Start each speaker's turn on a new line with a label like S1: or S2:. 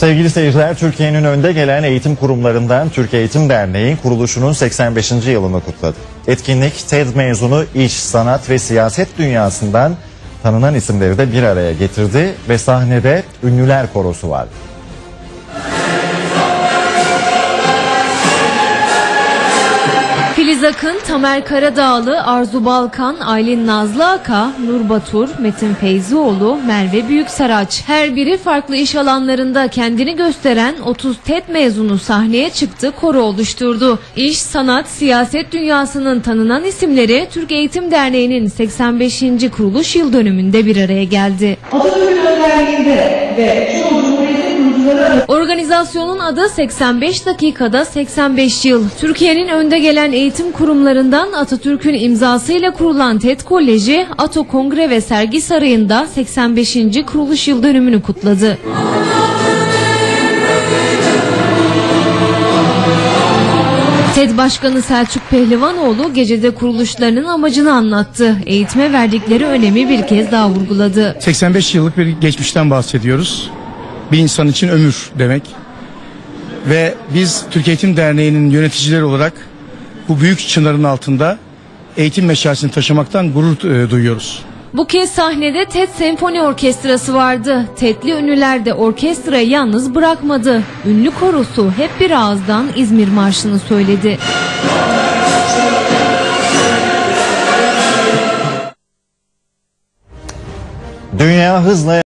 S1: Sevgili seyirciler, Türkiye'nin önde gelen eğitim kurumlarından Türkiye Eğitim Derneği kuruluşunun 85. yılını kutladı. Etkinlik TED mezunu iş, sanat ve siyaset dünyasından tanınan isimleri de bir araya getirdi ve sahnede ünlüler korosu vardı.
S2: Filiz Akın, Tamer Karadağlı, Arzu Balkan, Aylin Nazlı Aka, Nur Batur, Metin Feyzioğlu, Merve Büyüksaraç. Her biri farklı iş alanlarında kendini gösteren 30 TED mezunu sahneye çıktı, koro oluşturdu. İş, sanat, siyaset dünyasının tanınan isimleri Türk Eğitim Derneği'nin 85. kuruluş yıl dönümünde bir araya geldi.
S3: Atatürk'ün önderliğinde ve çoğu Cumhuriyet'in kurucuları arasında
S2: Organizasyonun adı 85 dakikada 85 yıl. Türkiye'nin önde gelen eğitim kurumlarından Atatürk'ün imzasıyla kurulan TED Koleji, Ato Kongre ve Sergi Sarayı'nda 85. kuruluş yıl dönümünü kutladı. TED Başkanı Selçuk Pehlivanoğlu gecede kuruluşlarının amacını anlattı. Eğitime verdikleri önemi bir kez daha vurguladı.
S4: 85 yıllık bir geçmişten bahsediyoruz. Bir insan için ömür demek. Ve biz Türkiye Eğitim Derneği'nin yöneticileri olarak bu büyük çınarın altında eğitim meşalesini taşımaktan gurur e, duyuyoruz.
S2: Bu kez sahnede TED Senfoni Orkestrası vardı. TED'li ünlüler de orkestrayı yalnız bırakmadı. Ünlü korosu hep bir ağızdan İzmir Marşı'nı söyledi.
S1: Dünya hızla